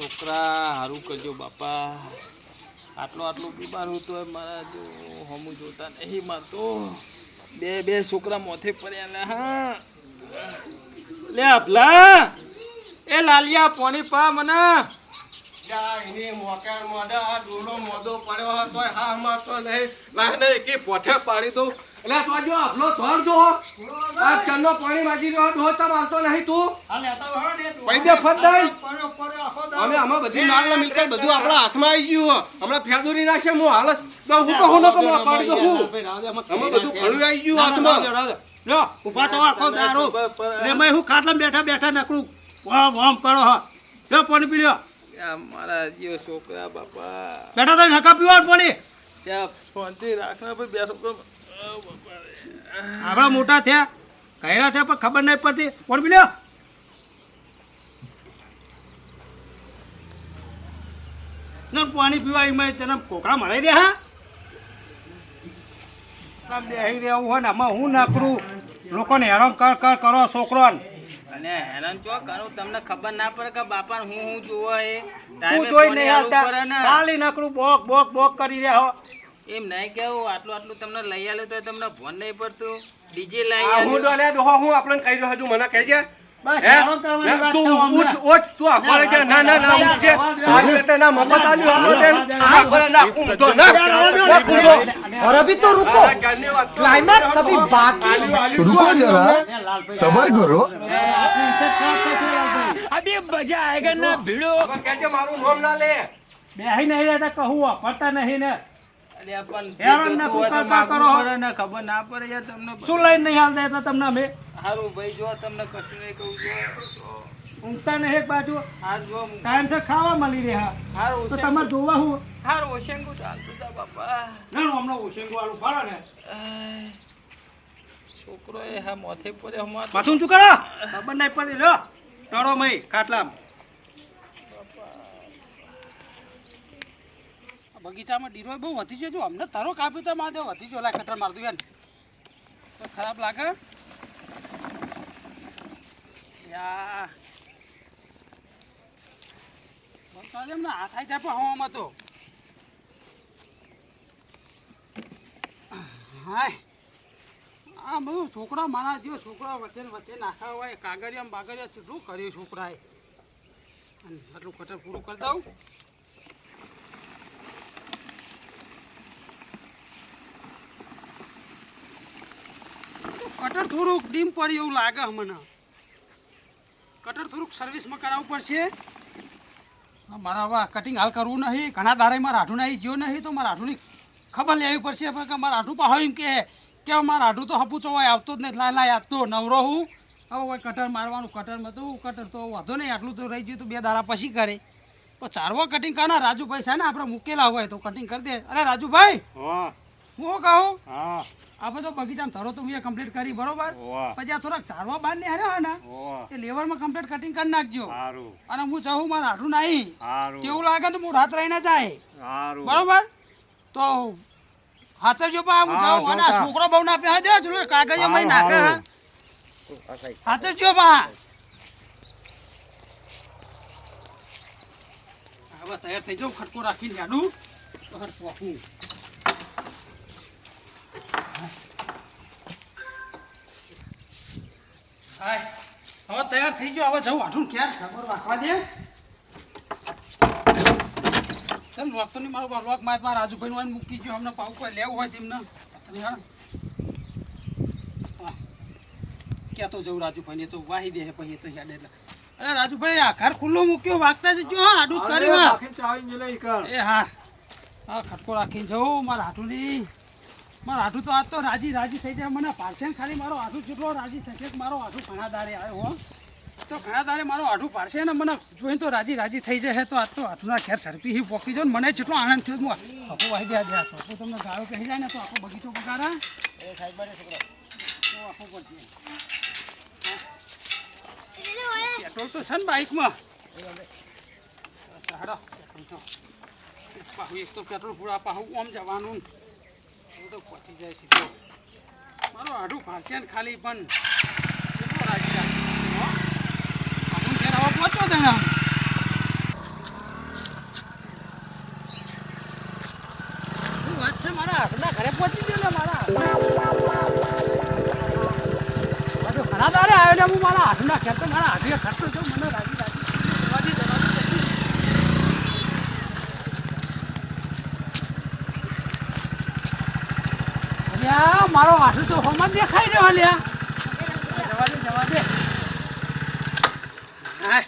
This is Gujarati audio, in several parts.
છોકરા સારું કરજો બાપા. આટલો આટલો બીમાર હતો મારા જો હમું જોતા નહીં મારતો બે બે છોકરા મોથે પડ્યા લે હા. લે આપલા, એ લાલિયા, પોણી પા મને. મોડો પડ્યો હતો, હા મારતો નહીં. ના નહીં કે પોઠે પાડી દઉં. એટલે તો જો આપલો ધોર જો આ પાણી માગી રહ્યો ડોહ તો મારતો નહીં તું. પૈદે ફત દઈ અમે આમાં બધી નાળ મિલકત બધું આપણા હાથમાં આવી ગયું હમણાં ફેદુરી નાખશે હું હાલત તો હું તો હું નકમ પાડી દઉં હું? અમે બધું ખડું આવી ગયું હાથમાં. લો ઊભા તો આખો દારૂ ને મેં હું ખાટલા બેઠા બેઠા નકરું વામ વામ કરો હા. લો પાણી પી લ્યો. મારા જીવ છોકરા બાપા. બેઠા તો નકા પીવા પાણી? ત્યાં ફોનથી રાખના પછી બે છોકરા આ બાપા રે. આપણા મોટા થયા કહેલા થયા પણ ખબર નહીં પડતી. કોણ પી લ્યો ને પાણી પીવા એમાં તેના કોકડા મળી દે હા? આમ રહેવું હોય ને આમાં હું નાખરું લોકોને હેરાન કર કર કરો છોકરોને. અને હેરાન ચો કરું? તમને ખબર ના પડે કે બાપા હું હું જોવો એ? તું જોઈ નહીં આવતા. ખાલી નકરું બોક બોક બોક કરી રહ્યા હો. એમ નહીં કે આટલું આટલું તમને લઈ આલ્યું તો તમને ફોન નહીં પડતું. ડીજે લઈ આલ્યું. હું ડોલે ડોહો હું આપણને કહી રહ્યો છું મને કહેજે. સબર કરો. મજા આયગર ના ભીડો. કહેજે મારું નામ ના લે. બેહી નહીં રહેતા કહું વાપરતા નહીં ને. ખબર ના પડે યાર તમને શું લઈને નહીં હાલ દેતા તમને અમે? હારું ભાઈ જો તમને કશું નહીં કહું જો ઊંઘતા નહીં એક બાજુ. હાર જો ખાવા મળી રહ્યા હારું તો તમારે જોવા હું? હારું ઓશેંગું ચાલતું તા બાપા. ના ના, હમણાં ઓછેંગું વાળું ફાળો ને. છોકરો એ હા મોથે પડે કરો? ખબર નહીં પડી લો. ટળો મય ખાટલામાં. બગીચામાં ડીરો બહુ વધી ગયો જો અમને તારો કાપ્યો તો મારે વધી ગયો. લા કટર મારતું યાર તો ખરાબ લાગે. એમને હાથ આવી જાય પણ હવામાં તો. હાય. આ બધું છોકરા મારા જો છોકરા વચ્ચે વચ્ચે નાખા હોય કાગળિયા બાગળિયા શું કર્યું છોકરાએ? અને આટલું કટર પૂરું કરી દઉં કટર થોડુંક ડીમ પડ્યું એવું લાગે મને. કટર થોડુંક સર્વિસમાં કરાવવું પડશે. મારા હવે કટિંગ હાલ કરવું નહીં. ઘણા દારે મારા આઠું નહીં જ્યો નહીં, તો મારા આઠુંની ખબર લેવી પડશે. પણ કે મારા આઠું પાહો એમ કે કે મારા આઠું તો હપુચો હોય આવતો જ નહીં. લાય લાય આવતો નવરો હું. હવે હોય કટર મારવાનું કટરમાં તો કટર તો વાંધો નહીં. આટલું તો રહી ગયું તો બે દારા પછી કરે. તો ચારવા કટિંગ કરના રાજુભાઈ છે ને, આપણે મૂકેલા હોય તો કટિંગ કરી દે. અરે રાજુભાઈ! હું. શું કહું? આ બધો બગીચામાં ધરો તો મેં કમ્પ્લીટ કરી બરોબર? પછી આ થોડાક ચારવા બહાર ને હાર્યો ને એ લેવરમાં કમ્પ્લીટ કટિંગ કરી નાખજો. અને હું જવું મારે હાડું નહીં. કેવું લાગે તો હું રાત રહીને જાય. બરોબર? તો હાચવજો પા હું જાઉં. અને આ છોકરો બહુ ના આપે દે છું કાગળ મય નાખે હા હાચવજો પા હવે તૈયાર થઈ જાઉં ખટકો રાખીને જાડું તો હર પોકું હાય. હવે તૈયાર થઈ ગયો. હવે જવું આઠું ક્યારે ખબર રાખવા દે? ચલ લોક તો નહીં મારો લોક મારે મારા રાજુભાઈ નું મૂકી ગયો. અમને પાઉં કોઈ લેવું હોય તેમને. હા. ક્યાં તો જવું રાજુભાઈ ને તો વાહી દે પછી. તો હેડ એટલે. અરે રાજુભાઈ આ ઘર ખુલ્લો મૂક્યો. વાગતા જજો હા આડું જ એ હા. હા ખટકો રાખીને જવું મારા હાથુની મારા આઠું તો આજ તો રાજી રાજી થઈ જાય. મને પાડશે ને ખાલી મારો આઠું જેટલો રાજી થશે કે મારો આઠું ઘણા દારે આવ્યો હો. તો ઘણા દારે મારો આઠું પાડશે ને મને જોઈને તો રાજી રાજી થઈ જાય તો આજ તો આઠુંના ઘેર ઝડપી હી પોકી જાઉં ને મને જેટલો આનંદ થયો હું આખો વાહી દે દે છોકો તમને ગાળો કહી જાય ને તો આખો બગીચો બગાડા. એ સાહેબ તો આખો પડશે. પેટ્રોલ તો છે ને બાઇકમાં. હેડો પેટ્રોલ તો. પાહુ એક તો પેટ્રોલ પૂરા પાહું આમ જવાનું. ને. હું તો પહોંચી જાય સીધો. મારો આઢું ફાંસે ખાલી પણ કેટલો રાખી. રાખું ઘેર આવો પહોંચો તમે વાત છે? મારા આપણા ઘરે પહોંચી ગયો મારા ઘણા તારે આવ્યો હું મારા હાથના ખેતર મારા હાથે ખર્ચો છું મને રાજી અલ્યા મારો હાથું તો હમણાં દેખાઈ રહ્યો અલ્યા જવા દે જવા.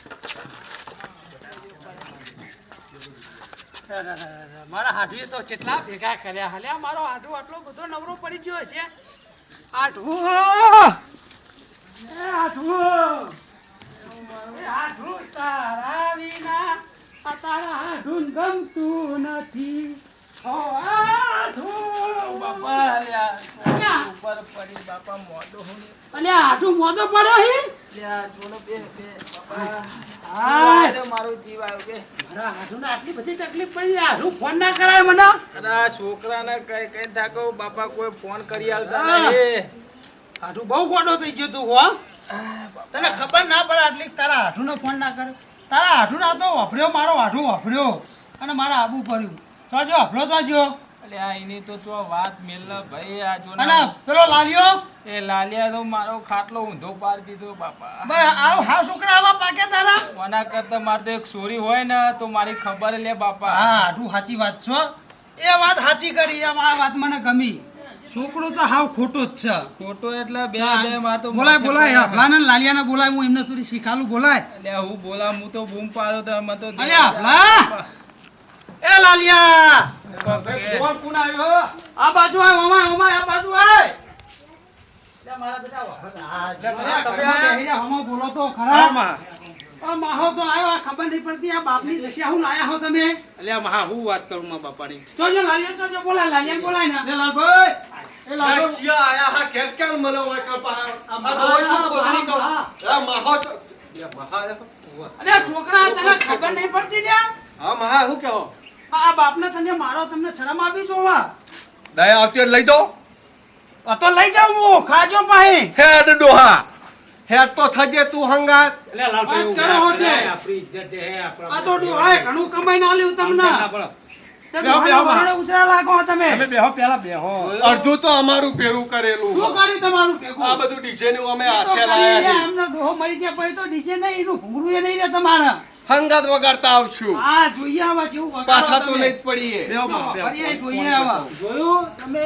મારા હાથુએ તો કેટલા ભેગા કર્યા હલ્યા મારો હાથું આટલો બધો નવરો પડી ગયો છે હાથું. હાથું. હાથું તારા વિના તારા હાથું ગમતું નથી. ફોન ના કઈ કઈ થાકો બાપા કોઈ ફોન કરી આલતા હા. નહીં. બહુ ગોડો થઈ ગયો તું હો. તને ખબર ના પડે આટલી તારા હાથુનો ફોન ના કરે તારા હાથું ના તો વાપર્યો મારો હાથું વાપર્યો. અને મારા આબુ પડ્યું તો જો હફલો તો જો આ એની તો તો વાત મેલ ભાઈ આ જો અને પેલો લાલિયો? એ લાલિયા તો મારો ખાટલો ઊંધો પાર દીધો બાપા. ભાઈ આવ હાવ છોકરા આવા પાકે તારા? મના કરતા મારે તો એક સોરી હોય ને તો મારી ખબર લે બાપા. હા હાથું સાચી વાત છો. એ વાત સાચી કરી આ વાત મને ગમી. છોકરો તો હાવ ખોટો જ છે. ખોટો એટલે બે બે માર તો બોલાય બોલાય. હફલાને ને લાલિયાને બોલાય હું એમને સુધી શીખાલું બોલાય. એટલે હું બોલા હું તો બૂમ પાડો તો મને તો અરે હફલા એ લાલિયા. કોણ કોણ આવ્યો? આ બાજુ આવ ઓમાય ઓમાય આ બાજુ આય! મારા બેટા વાહ. લે મારા તમે બેહી જા, હમો બોલો તો ખરા? માહો તો આવ્યો આ ખબર નહીં પડતી આ બાપની દશા હું લાયા હો તમે? અલ્યા મહા હું વાત કરું માં બાપાની. જોજો લાલિયા જોજો બોલાય લાલિયા બોલાય ને. લે લાલભાઈ. એ ક્યાં આયા હા ઘેર કેમ મને હોય કર પાહા? આ આ ડોહો શું મહા, કોથળી કહું? મહા. આ મહા તો- લે, મહા અરે છોકરા તને ખબર નહીં પડતી લ્યા? હા મહા શું કહો? આ બાપને તમે મારો તમને શરમ આવી જોવા? દયા આવતી લઈ દો. આ તો લઈ જાઉં હું ખાજો પાહે. હેડ ડોહા. હેડ તો થજે તું હંગાત. એટલે લાલભાઈ કરો હોતે. આપણી ઇજ્જત હે, આપણા આ તો ડોહાએ ઘણું કમાઈને આલ્યું તમને. અડધું તો અમારું ભેરું કરેલું શું તમારું આ બધું ડીજે નું અમે હાથે લાયા મરી ગયા પછી તો ડીજે નહીં એનું ભૂંગળું એ નહીં રે તમારે. હંગાત વગાડતા આવશું. આ જોઈએ આવા જેવું વગાડો પાછા તો નહીં પડીએ. જોઈએ આવા. જોયું? તમે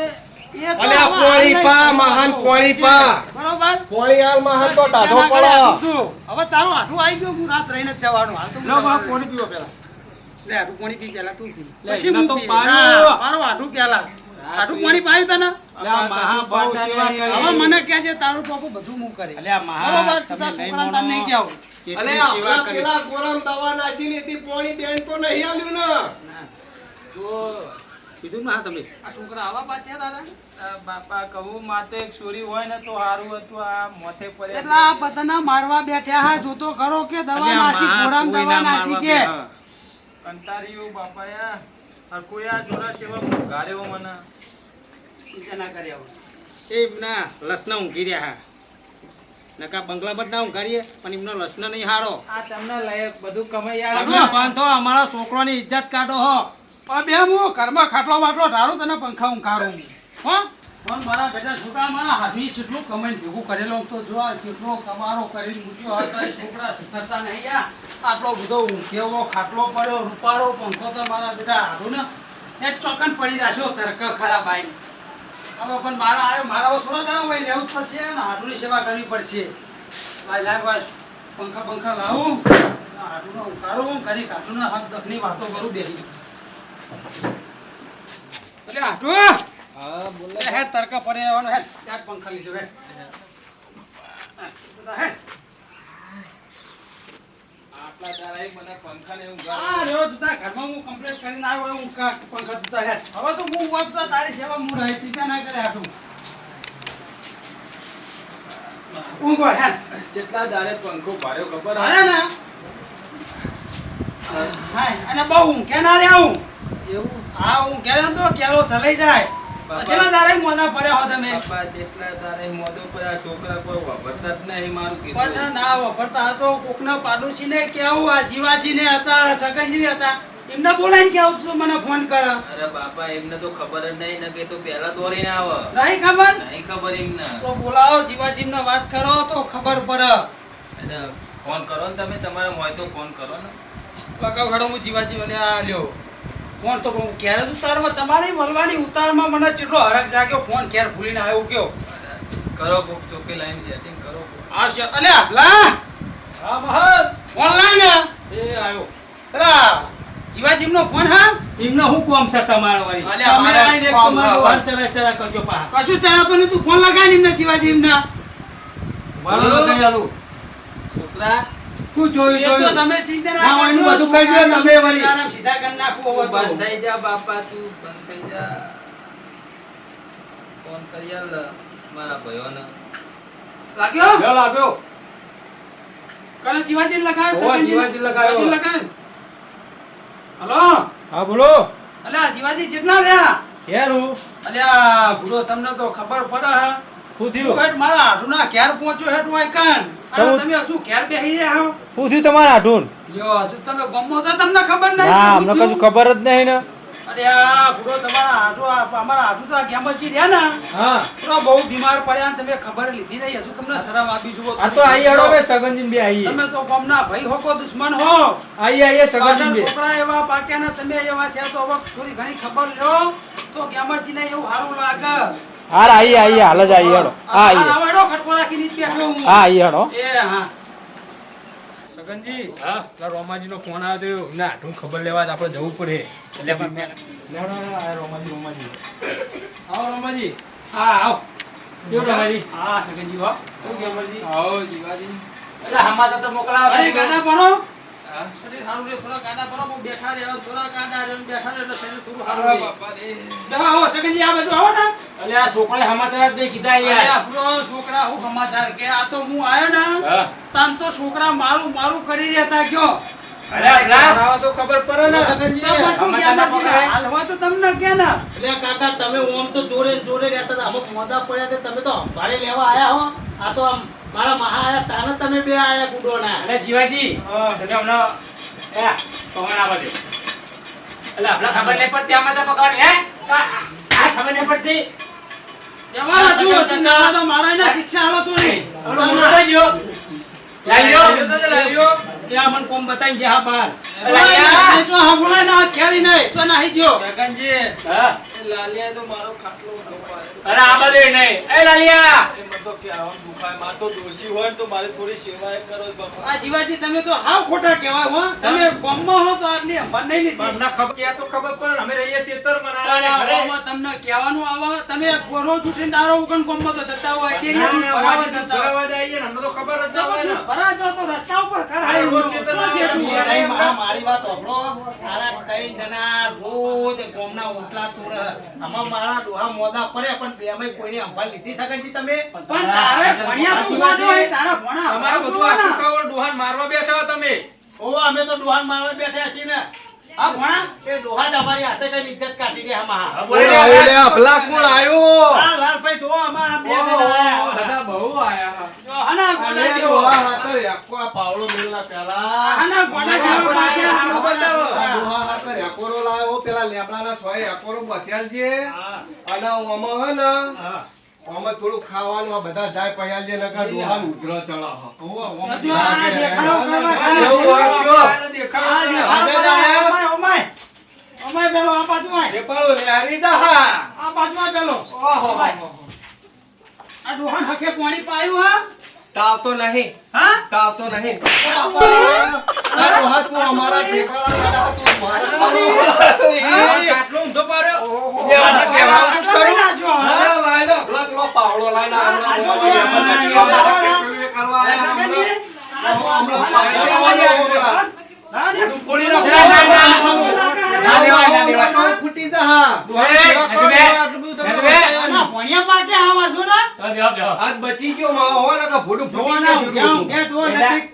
અલ્યા આવા પોણી હાલ. પા મહાન થતું. પા. બરોબર? પોણી હાલ મહાન તો ટાઢો તેના ઘરે આવું પડો હવે તારું હાથું આવી ગયું હું રાત રહીને જવાનું. હાલ તો લો બા, જવાનું. પાણી પીવો પેલા લે હાથું પાણી પી પહેલા તું પી. પછી હું તો પીશ. પાડું. ના, મારું હાથું પાણી પાયું તને? અલ્યા મહા બહુ સેવા કરી. હવે મને કે છે તારું ટોપું બધું હું કરી. બરોબર તારા નહીં છોકરાને નહીં કહેવું. અલે આપણા પેલા ગોરમ દવા નાસીને તી પોણી બેન તો નહીં આલ્યું ને. જો કીધું ને તમે. આ છોકરા આવા પાછા તારા? બાપા કહું માતે એક સોરી હોય ને તો સારું હતું આ મોથે પડ્યા એટલા બધાના મારવા બેઠા હા જોતો ખરો કે દવા નાસી ગોરામ દવા નાસી કે? બેહા. કંટાળ્યું બાપા યા હરખું યા જોડા જેવા ગાળ્યો મને. ચિંતા ના કરી આવું એ ઊંઘી રહ્યા હા. નકા બંગલા બધા ઊંઘાડીએ પણ એમનો લસનો નહીં હારો. આ તમને લાયક બધું કમાઈ અમારા છોકરાની ઇજ્જત કાઢો હો. બે હું ઘરમાં ખાટલો બાટલો ઢાળું તને પંખા ઊંઘાડું હો? પણ મારા બેટા છોકરા મારા હાથી જેટલું કમાઈને ભેગું કરેલો તો જો જેટલો કમારો કરીને મૂક્યો હતો એ છોકરા સુધરતા નહીં આટલો બધો ઊંઘેવો ખાટલો પડ્યો રૂપાળો પંખો તો મારા બેટા હારું ને એક ચોકન પડી રાખ્યો તરક ખરાબ આઈ. હવે પણ મારા આવ્યો મારા થોડા દાડા હોય લેવું જ પડશે અને હાથુની સેવા કરવી પડશે. બસ પંખા પંખા લાવું હાટુનો ઉતારું કરી હાથુના હક દખની વાતો કરું બેસી એટલે હાટુ હા બોલે. લે હેડ તડકા પડે પંખા લીધો હે. હેડ આટલા દાડા મને પંખા ને એવું આ રહ્યો તું ઘરમાં હું કમ્પ્લેટ કરીને આવ્યો હું પંખા તું તારા હવે તો હું વાત તારી સેવા હું રહી ચિંતા ના કરે હાટુ ઊંઘો હેડ. જેટલા દાડે પંખો ભાર્યો ખબર અરે ને. હાય અને બહુ ઊંઘે ના રે આવું એવું? હા ઊંઘે ને તો કેરો ચલાઈ જાય. બાપા. કેટલા મોદા પડ્યા હો તમે. બાપા જેટલા દાડે મોદો પર છોકરા કોઈ વાપરતા જ નહીં મારું પણ ના વાપરતા હતો કોકના પાડોશીને કેવું આ જીવાજીને હતા સગનજીને હતા એમને બોલાવીને કેવું તું મને ફોન કર. અરે બાપા એમને તો ખબર જ નહીં ને કે તો પહેલા દોડીને આવે. નહીં ખબર? નહીં ખબર એમને. તો બોલાવો જીવાજીમને વાત કરો તો ખબર પડે. ફોન કરો ને તમે તમારે હોય તો ફોન કરો ને. લગાવ ખડો હું જીવાજી ઓલે આ લ્યો ફોન તો હું ઘેર જ ઉતારમાં તમારી મળવાની ઉતારમાં મને ચેટલો હરક જાગ્યો? ફોન ક્યારે ભૂલીને આવ્યો કયો? કરો કોક ચોકી લાઈન સેટિંગ કરો આ છે અલે આપલા! હા મહંત! ઓનલાઈન એ આવ્યો. અરા જીવાજીમનો ફોન હા? એમને હું કોમ છે તમારા વાળી? તમે મારે આઈને તમારો. વાહન ચલા ચલા કરજો પા કશું ચાહતો નહીં તું ફોન લગાય ને એમને જીવાજી એમને મારો લગાય આલો. છોકરા તું જોયું એ તો જોયું. તમે ચિંતા ના, ના એનું બધું કહી દો તમે વળી. આરામ સીધા કરી નાખવું હવે બંધ થઈ જા બાપા તું બંધ થઈ જા. ફોન કરી આલ મારા ભાઈઓને. લાગ્યો? લ્યો લાગ્યો. કને જીવાજી લગાયો હોવે, જીવાજી લગાયો. જીવાજી હલો? હા બોલો. અલ્યા જીવાજી જેટલા રહ્યા? ક્યાં હું અલ્યા ભૂડો તમને તો ખબર પડે હે. શું તું હેઠ મારા હાડુના ઘેર પહોંચ્યો હેઠ વાય કાન તમે હજુ ઘેર બેહી રહ્યા હો? શું થયું તમારા હાટુન લ્યો હજુ તમે ગમો તો તમને ખબર નહીં ના અમને કશું ખબર જ નહીં ને. અરે આ ભૂડો તમારા હાડુ અમારા હાડુ તો આ ગેમરજી રહ્યા ને. હા. પૂરા બહુ બીમાર પડ્યા ને તમે ખબર લીધી નહીં. હજુ તમને શરમ આપી જુઓ આ તો આઈ હેડો બે સગનજીન બે આઈએ. તમે તો ગમના ભાઈ હોકો દુશ્મન હો. આઈએ આઈએ સગનજીન બે. છોકરા એવા પાક્યા ને તમે એવા થયા તો હવે થોડી ઘણી ખબર લ્યો. તો ગેમરજીને એવું સારું લાગે. હાર આઈએ આઈએ હાલ જ આઈએ હેડો. હા આ આઈએ હું. હા આઈએ હેડો. એ હા. સગનજી હા? રોમાજી રોમાજીનો ફોન આવ્યો તો ના હાટું ખબર લેવા જ આપણે જવું પડે. એટલે પણ ના, ના, ના, આ રોમાજી રોમાજી. આવો રોમાજી. હા આવો. જો રોમાજી? હા સગનજી હો. શું ગેમરજી આવો જીવાજી. અરે ગાના ભણો? શરીર સારું રહે થોડા ગાના ભણો બહુ બેઠા રહે થોડા ગાના રહે બેઠા રહે એટલે શરીર થોડું સારું રહે. બાપા આવો સગનજી આ બાજુ આવો ને. અલ્યા છોકરાએ સમાચાર જ નહીં કીધા અરે આપણો છોકરા હું સમાચાર કે આ તો હું આયો ને તાન તો છોકરા મારું મારું કરી રહેતા ગયો. તો ખબર પડે ને. સગનજી તો પણ શું જ્ઞાન નથી? હાલવા તો તમને કે કાકા તમે ઓમ તો જોડે જોડે રહેતા હતા. મોદા પડ્યા તમે તો અંભારે લેવા આયા હો. આ તો આમ મારા મહા આયા તાને તમે બે આયા ગુડોના. અરે જીવાજી તમે હમણો એ, કોણ આવવા દે. એટલે આપણે ખબર નહીં પડતી આમાં તો પકડ હે? આ આ ખબર નહીં પડતી. જવા જો ચિંતા તો મારા એના શિક્ષા આલો તો નહીં. હમણો જ્યો. લાલ્યો. લાલ્યો ત્યાં મને કોમ બતાવી ગયા બાર. બોલાય જો હા બોલાય ના ખેરી નહીં. તો નાહી જો સગનજી હા. એ તો મારો ખાટલો અરે આ બધું નહીં. એ લાલિયા! એ મને કે આવા દુખાય મારે તો દોષી હોય તો મારે થોડી સેવા કરો બાપા. આ જીવાજી તમે તો હાવ ખોટા કહેવાય હો. તમે ગામમાં હો તો આટલી અંબાર નહીં લીધી. અમને ખબર કે તો ખબર પડે અમે રહીએ ખેતર તારા ગામમાં તમને કહેવાનું આવે તમે રોજ ઉઠીને દારો ઉગન ગામમાં તો જતા હોય જતા. અમને તો ખબર જ ના હોય ને. ભરા જો તો રસ્તા ઉપર અરે રોજ ખેતર તો શેઠું હોય. અરે મા- મારી વાત સાંભળો. તારા ત્રણ જણા રોજ ગોમના ઓટલા તોડે. આમાં મારા ડોહા મોદા પડે પણ બેમાંય કોઈને અંભાળ લીધી શકે છે તમે? પણ તારે ભણ્યા તો મોટો હોય, તારા ભણા અમારે બધું આખું ડોહાન મારવા બેઠા તમે. ઓ અમે તો ડોહાન મારવા બેઠા છીએ ને. આ ભણા એ ડોહા જ હાથે કઈ ઇજ્જત કાઢી દે આમાં. હા, કોણ બોલો. આવ્યું લે અભલા કોણ આવ્યું. આ લાલભાઈ જો આમાં આ બે ઓહો, બધા બહુ આયા જો હના ગોડા ડોહા જેવો. હાથે રેકો આ પાવડો મેલના પહેલા. હના ગોડા જેવો આ બતાવો. ડોહા હાથે રેકોરો લાવ્યો પેલા લેબડાના સોય રેકોરો બથેલ છે અને ઓમાં હે ને ઓમાં થોડું ખાવાનું આ બધા જાય પહેલ જે નકા ડોહાને ઉધરો ચડા? ઓમાય, ઓમાય. ઓમાય પેલો આ બાજુ આય. એ પાડો લેરી જા આ બાજુ પેલો. ઓમાય. આ ડોહાન હકે પાણી પાયું હા? તાવતો નહીં હા તાવતો નહીં બાપા આ ડોહા તું અમારા ઠેકાણા તું મારા આટલો ઊંધો પાડ્યો પાવડો લાઈનો કરવા ફૂટી જા હા. નથુભે. ભણ્યા પાકે આવા છો ને? તો બેહો, બેહો. આજ બચી ગયો માં હો ને કે ભૂડું ફૂટી ના ગયો કે તો જુઓ,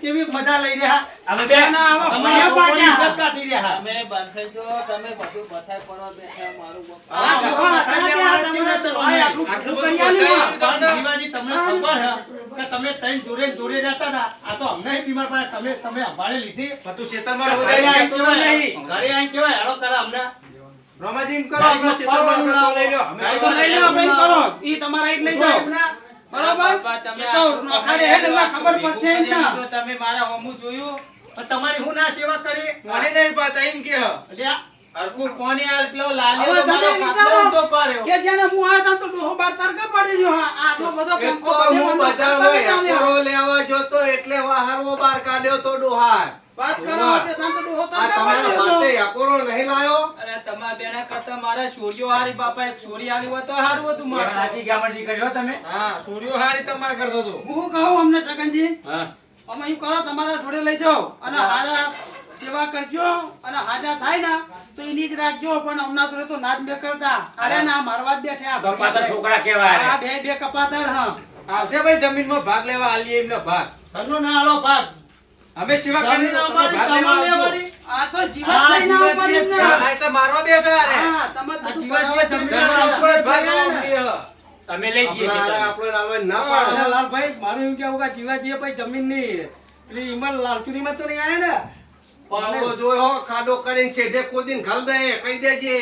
કેવી મજા લઈ રહ્યા. અમે બે ના આવા ભણ્યા લોકોની ઇજ્જત કાઢી રહ્યા. તમે બંધ જો તમે બધું બથાય પડો બેઠા મારું આ ડોહા હતા તમને તો આટલું આટલું કરી આલ્યું. જીવાજી તમને ખબર હે કે તમે જોડે જોરે જોડે રહેતા હતા. આ તો અમને બીમાર પડે. તમે તમે અમારે લીધી. તું શેતરમાં કહેતો જ નહીં. ઘરે આવીને કેવાય હેડો કરા અમને રોમાજી એમ કરો આપણે શેતરમાં આપણે લઈ લો અમે તો લઈ લો આપણે કરો ઈ તમારા એક લઈ જાઓ બરાબર? તમે તો નોખાડે હેડ એટલે ખબર પડશે એમ ના તમે મારા હોમું જોયું. પણ તમારી હું ના સેવા કરી? મને નહીં પાતા એમ કે અલ્યા, અરકુ કોને આ પેલો લાલ્યો તો મારો વિચારો ખાટલો ઊંધો કે જેને હું આ તો ડોહો બાર તારકા પડી ગયો. હા આટલો બધો કંકો તો હું બજારમાં એકોરો લેવા જતો એટલે વાહરવો બાર કાઢ્યો તો ડોહાર. વાત કરો તે તાન તો ડોહો આ તારકા તમારા પડી માટે રહ્યો એકોરો નહીં લાયો? અરે તમારા બેના કરતા મારે સોડિયો હારી બાપા એક સોડી આલી હોય તો હારું હતું મારે. હાજી ગામડજી કર્યો તમે? હા સોડિયો હારી તમારે કરતો તો હું કહું અમને સગનજી? હા. અમે એમ કરો તમારા જોડે લઈ જાઓ અને હારા સેવા કરજો અને હાજા થાય ના તો એની જ રાખજો પણ હમણાં જોડે તો નાદ બે કરતા. અરે ના મારવા જ બેઠા. છોકરા કેવા આ બે બે કપાતર હા. આવશે ભાઈ જમીનમાં ભાગ લેવા આલીએ એમનો ભાગ. સન્નો ના આલો ભાગ. અમે સેવા કરી લેવા. આ તો જીવત ના ઉપર છે. આ તો મારવા બેઠા રે હા તમે આ બધું જીવાજીએ બરાબર જમીન કરી જમીન ઉપર જ ભાગ રહ્યા. તમે લઈ જઈએ આપણે છીએ આપણે લાવવા ના પાડો લાલભાઈ મારું એમ કેવું કે જીવાજીએ જમીનની પેલી ઈમાન લાલચુરી માં તો નહીં આયા ને પાવડો જોયો હો, ખાડો કરીને છેઢે કોદીન ઘાલ દે કહી દેજે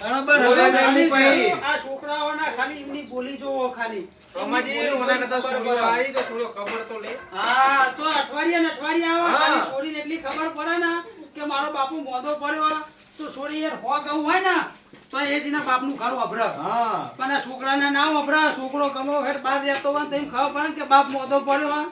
બરાબર હવે ભાઈ. આ છોકરાઓના ખાલી એમની બોલી જોવો ખાલી રોમાજી ઓના કરતા સોડિયો વાળી તો સોડિયો ખબર તો લે. હા તો અઠવાડિયા ને અઠવાડિયા આવે. ખાલી છોડીને એટલી ખબર પડે ને કે મારો બાપુ મોદો પડ્યો. તો છોડી યાર હો ગયું હોય ને તો એ જ બાપનું ઘર વભરે હા. પણ આ છોકરાને ના અભરા છોકરો ગમો હેઠ બહાર રહેતો હોય તો એમ ખબર પડે કે બાપ મોદો પડ્યો.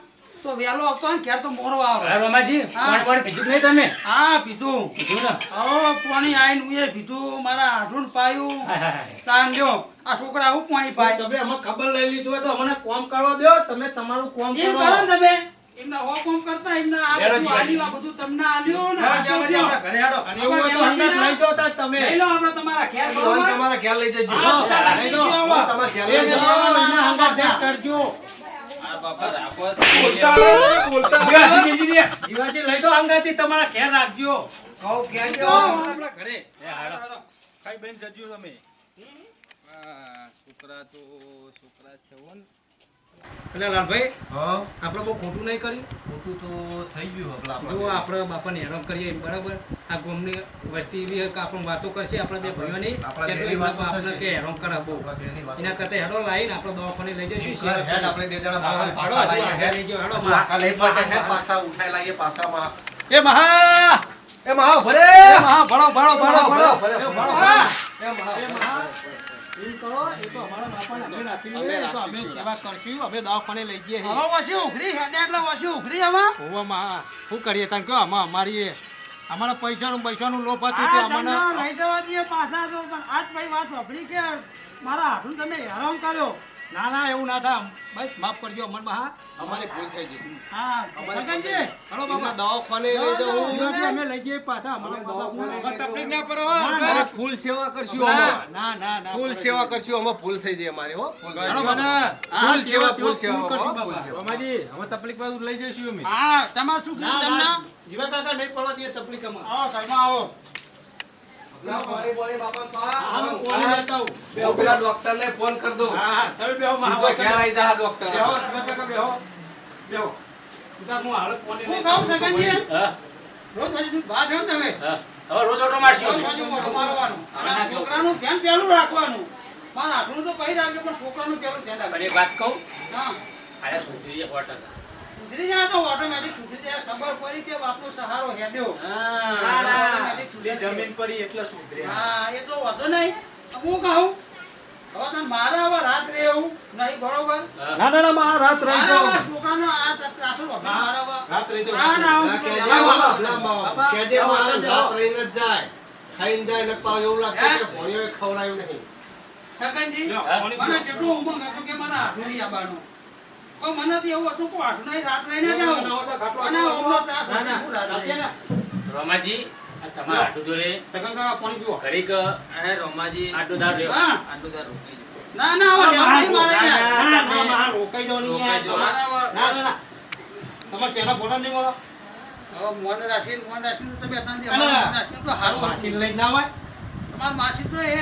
તો વેલો આવતો હોય ઘેર તો મોરો આવે. રોમાજી હા. કોણ કોણ પીધું નહીં તમે? હા પીધું. પીધું ને? હવે પાણી આઈને ઉએ પીધું મારા હાથું પાયું. હા, હા, હા. તાન જો આ છોકરા આવું પાણી પાય. તમે અમે ખબર લઈ લીધું હોય તો અમને કોમ કરવા દો તમે તમારું કોમ કરો. કરો તમે. એમના હો કોમ કરતા એમના આ બધું આલ્યું, આ બધું તમને આલ્યું ને. આ જામાજી, આપણા ઘરે હાડો. અને એવું તો હંગાત લઈ જાઓ તાર તમે. લઈ લો આપણે તમારા ઘેર તમારા ઘેર લઈ જજો. હા, લઈ લો. હા. તમારા ઘેર લઈ જજો. એના હંગાત સેટ કરજો. જીવાજી લઈ દો હંગાથી તમારા ઘેર રાખજો. કહું કહેજો. આપણા ઘરે. ખાઈ બેન જજો તમે? છોકરા તો છોકરા છે. એટલે લાલભાઈ આપણે બહુ ખોટું નહીં કર્યું. ખોટું તો થઈ ગયું જો આપણે બાપાને હેરાન કરીએ બરાબર? આ ગામની વસ્તી બી આપણે વાતો કરશે આપણા બે ભાઈઓની કે આપણે કે હેરાન કરે બહુ આપણા બેની વાતો. એના કરતા હેડો લાવીને આપણે દવાખાને લઈ જઈશું હેડ આપણે બે જણા. લઈ જાઓ, હેડો, પાછા ઉઠાઈ લાવીએ પાછામાં. એ મહા! એ મહા ભરે મહા ભણો ભણો ભણો ભણો. ભરે, ભરે. એ મહા! એમ કરો એ તો અમારા બાપાને અમે રાખી લઈએ, એ તો અમે રાખીશું. સેવા કરશું અમે દવાખાને લઈ જઈએ હવે વસી ઉઘરી હેડે એટલે વસી ઉઘરી હવે. હોવામાં શું કરીએ કારણ કે આમાં અમારી અમારા પૈસાનું પૈસાનું લોભ હતું તે અમને લઈ જવા દઈએ પાછા પણ આજ ભાઈ વાત વાપરી કે મારા હાથું તમે હેરાન કર્યો. ના ના એવું ના થાય બસ માફ કરજો મન મહા અમારી ભૂલ થઈ ગઈ હા અમારી મગનજી હલો બાબા દવાખાને લઈ જીવાજી અમે લઈ જઈએ પાછા અમારા દવાખાને. તકલીફ ના પડો હો, અમે ફૂલ સેવા કરશું અમે. ના ના ના ફૂલ સેવા કરશું અમે ભૂલ થઈ જાય અમારી હો ફૂલ સેવા ફૂલ સેવા. સેવા. રોમાજી તકલીફ પર લઈ જઈશું અમે હા તમાર શું કીધું તમને જીવા કાકા નહીં પડવા તકલીફમાં. આવો સાહેબ આવો. હા, હું લેતા આવું. હું પેલા ડોક્ટરને ફોન કરી દઉં. હા, હા, તમે બેહો, મહા. સીધો ઘેર આવી જા ડોક્ટર. રોજ પછી દૂધ ભાત હોય તમે. હવે રોજ ઓટો મારશું છોકરાનું ધ્યાન પહેલું રાખવાનું. પણ આટલું તો કહી રાખજો પણ છોકરાનું પહેલું ધ્યાન રાખજો. વાત કહું? હા. સો ટકા. સુધરી જાય તો ઓટોમેટિક સુધરી જાય ખબર પડી કે બાપનો સહારો હેડ્યો. ઓટોમેટિક જમીન પડી એટલે સુધરે. હા એ વાંધો નહીં. હું કહું હવે તને મારે હવે રાત રહે એવું નહીં બરોબર? ના ના ના મહા, રાત રહી મારે છોકરાનો આ ત્રાસો વગર રાત રહી જાઓ. ના ના હું ના, કહેજે તો- બાબા, બાબા, બાબા, કહેજે બાબા, બાબા, બેહો. રાત રહીને જ જાય. ખાઈને જાય ને પાછું એવું લાગશે કે ભણ્યોએ ખવડાયું નહીં? પાણી મને જેટલું ઉમંગ હતું કે મારા હાથું નહીં આવવાનું મને તો એવું હતું કે રાત રહીને ના, જાઉં ના, ના, ખાટલો અને આપો. ત્રાસ ના, ના, હું રાત ચાલશે રહીને. ને? રોમાજી આ તમારા આટલું જોડે સગન કાકા, પાણી પીવો. ઘડીક હે રોમાજી આટલું દાળ રહ્યો. હા આટલું તાર રોકી ના ના હવે મારે ના, ના, ના, રોકાઈ જાઓ નહીં રોકાઈ જાઓ. યાર. ના, ના, ના. તમારે ચેના ફોટા નહીં મળો? હવે મોન રાશિને મોન રાશિનું તમે. મોન રાશિનું તો હારું માસી લઈ ના હોય? તમારા માસી તો એ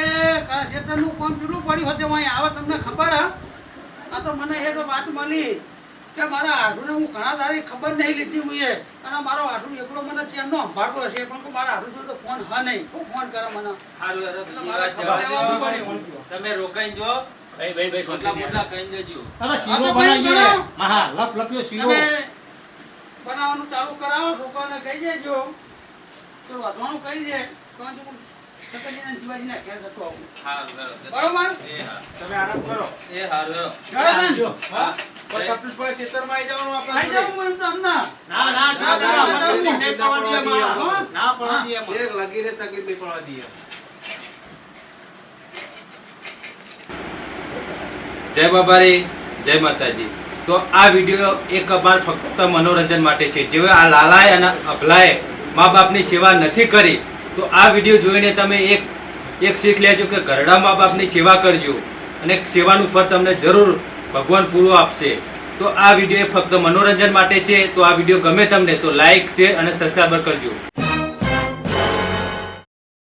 કયા ક્ષેત્રનું કોમ કેટલું પડ્યું હતું આવે તમને ખબર હા આ તો મને એક તો વાત મળી કે મારા આઠુને હું ઘણા દાડી ખબર નહીં લીધી હું એ અને મારો આઠું એકલો મને નો સંભાળતો હશે પણ મારા જોડે તો ફોન હા નહીં. હું ફોન કરે મને. પડે. તમે રોકાઈ જો. ભાઈ ભાઈ ભાઈ મોટલા મોટલા કઈ જજો. અરે શીરો બનાવીએ. બનાવો. લપ લપ્યો શીરો. બનાવવાનું ચાલુ કરાવો છોકરાને કહી દેજો. તો વધવાનું કહી દે. તો જય બાબારી, જય માતાજી. તો આ વીડિયો એક અમાર ફક્ત મનોરંજન માટે છે. જેઓ આ લાલાએ અને અભલાએ મા બાપની સેવા નથી કરી તો આ વીડિયો જોઈને તમે એક એક શીખ લેજો કે ઘરડા મા બાપની સેવા કરજો અને સેવાનું ફળ તમને જરૂર ભગવાન પૂરું આપશે. તો આ વીડિયો ફક્ત મનોરંજન માટે છે. તો આ વીડિયો ગમે તમને તો લાઈક, શેર અને સબસ્ક્રાઈબર કરજો.